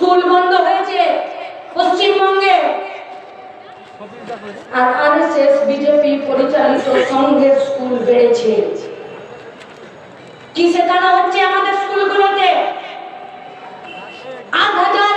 School বন্ধ হয়েছে পশ্চিমবঙ্গে। আর আরএসএস, বিজেপি পরিচালিত সংঘের স্কুল বেড়েছে। কি শেখানো হচ্ছে আমাদের স্কুলগুলোতে? আট হাজার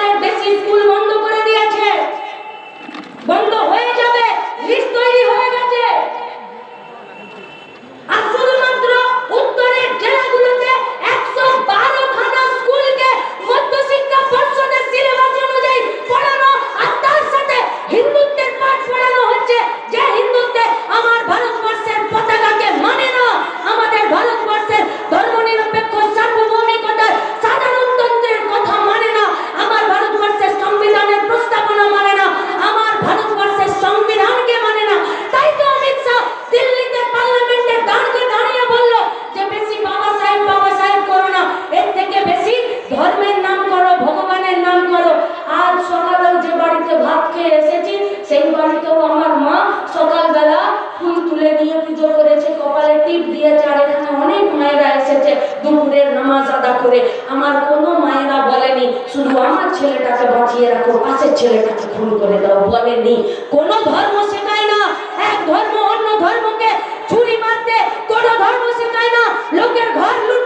ছেলেটাকে বাঁচিয়ে রাখো, পাশের ছেলেটাকে খুন করে দাও বলেনি কোন ধর্ম শেখায় না, এক ধর্ম অন্য ধর্মকে ছুরি মারতে, কোন ধর্ম শেখায় না। লোকের ঘর লুটপাট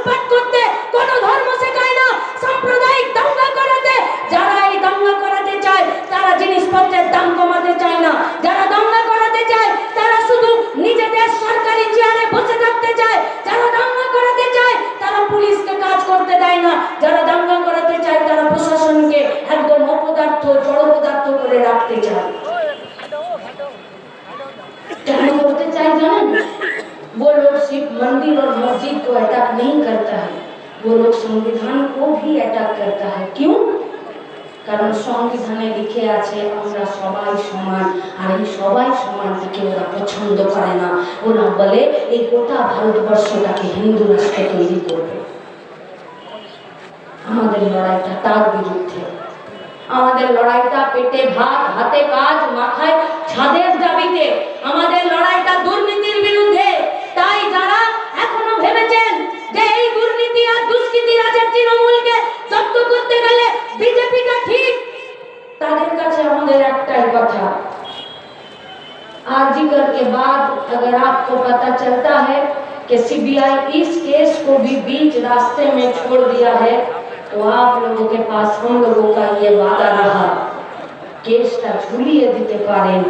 রাখতে চায় क्या करते चाहे जाने वो लोग सिर्फ मंदिर और मस्जिद को अटैक नहीं करता है वो लोग संविधान को भी अटैक करता है क्यों কারণ সংবিধানে লিখে আছে আমরা সবাই সমান আর এই সবাই সমানটাকে ওরা পছন্দ করে না ওরা বলে এই গোটা ভারতবর্ষটাকে হিন্দু রাষ্ট্র তৈরি করবে আমাদের লড়াইটা তার বিরুদ্ধে আমাদের লড়াইটা পেটে ভাত হাতে কাজ মাথায় ছাদের দাবিতে আমাদের লড়াইটা দুর্নীতির বিরুদ্ধে তাই যারা এখনো ভেবেছেন যে এই দুর্নীতি আর দুষ্কৃতি রাজের তৃণমূলকে জব্দ করতে গেলে বিজেপিটা ঠিক তাদের কাছে আমাদের একটাই কথা आरजीकर के बाद अगर आपको पता चलता है कि सीबीआई इस केस को भी बीच रास्ते में छोड़ दिया है तो आप लोगों के पास हम लोगों का ये वादा रहा কেসটা ঝুলিয়ে দিতে পারেন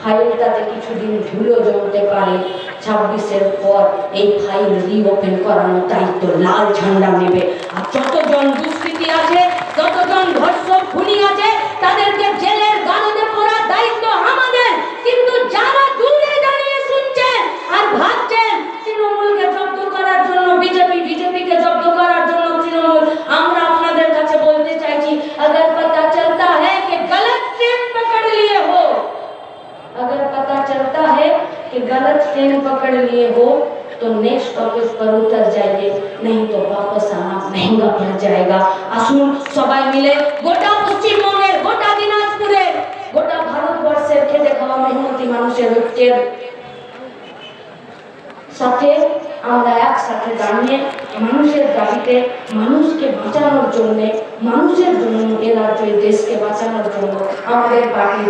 ফাইলটাতে কিছুদিন ঝুলো জমতে পারে ছাব্বিশের পর এই ফাইল রিওপেন করানোর দায়িত্ব লাল ঝান্ডা নেবে আর যতজন দুষ্কৃতী আছে যতজন कि गलत ट्रेन पकड़ लिए हो तो नेक्स्ट स्टॉपेज पर उतर जाइए नहीं तो वापस आना महंगा पड़ जाएगा আসুন সবাই মিলে গোটা পশ্চিমবঙ্গের গোটা দিনাজপুরের গোটা ভারতবর্ষের খেটে খাওয়া মেহনতি মানুষের ঐক্যের সাথে আমরা একসাথে দাঁড়িয়ে মানুষের দাবিতে মানুষকে বাঁচানোর জন্য মানুষের জন্য এ রাজ্য এই দেশকে বাঁচানোর জন্য আমাদের পার্টি